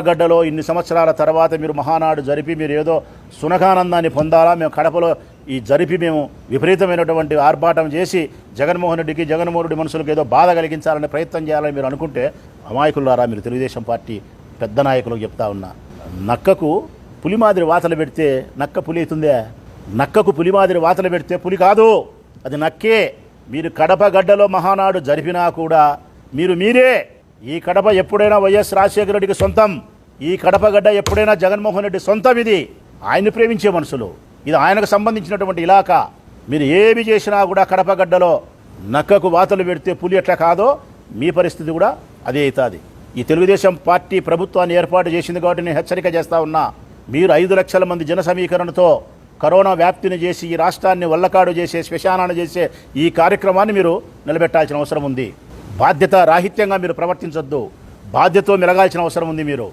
గడ్డలో ఇన్ని సంవత్సరాల తర్వాత మీరు మహానాడు జరిపి మీరు ఏదో సునకానందాన్ని పొందాలా? మేము కడపలో ఈ జరిపి మేము విపరీతమైనటువంటి ఆర్భాటం చేసి జగన్మోహన్ రెడ్డికి జగన్మోహన్ రెడ్డి మనుషులకు ఏదో బాధ కలిగించాలని ప్రయత్నం చేయాలని మీరు అనుకుంటే అమాయకులారా మీరు తెలుగుదేశం పార్టీ పెద్ద నాయకులకు చెప్తా ఉన్నా. నక్కకు పులి మాదిరి వాతలు పెడితే నక్క పులి అవుతుందే? నక్కకు పులి మాదిరి వాతలు పెడితే పులి కాదు. అది నక్కే. మీరు కడప గడ్డలో మహానాడు జరిపినా కూడా మీరు మీరే. ఈ కడప ఎప్పుడైనా వైఎస్ రాజశేఖర రెడ్డికి సొంతం? ఈ కడప గడ్డ ఎప్పుడైనా జగన్మోహన్ రెడ్డి సొంతం ఇది? ఆయన్ని ప్రేమించే మనుషులు. ఇది ఆయనకు సంబంధించినటువంటి ఇలాకా. మీరు ఏమి చేసినా కూడా కడప గడ్డలో నక్కకు వాతలు పెడితే పులి ఎట్లా కాదో మీ పరిస్థితి కూడా అదే అవుతుంది. ఈ తెలుగుదేశం పార్టీ ప్రభుత్వాన్ని ఏర్పాటు చేసింది కాబట్టి నేను హెచ్చరిక చేస్తా ఉన్నా. మీరు ఐదు లక్షల మంది జన సమీకరణతో కరోనా వ్యాప్తిని చేసి ఈ రాష్ట్రాన్ని వల్లకాడు చేసే శ్మశానాన్ని చేసే ఈ కార్యక్రమాన్ని మీరు నిలబెట్టాల్సిన అవసరం ఉంది. బాధ్యత రాహిత్యంగా మీరు ప్రవర్తించొద్దు. బాధ్యతతో మెలగాల్సిన అవసరం ఉంది మీరు.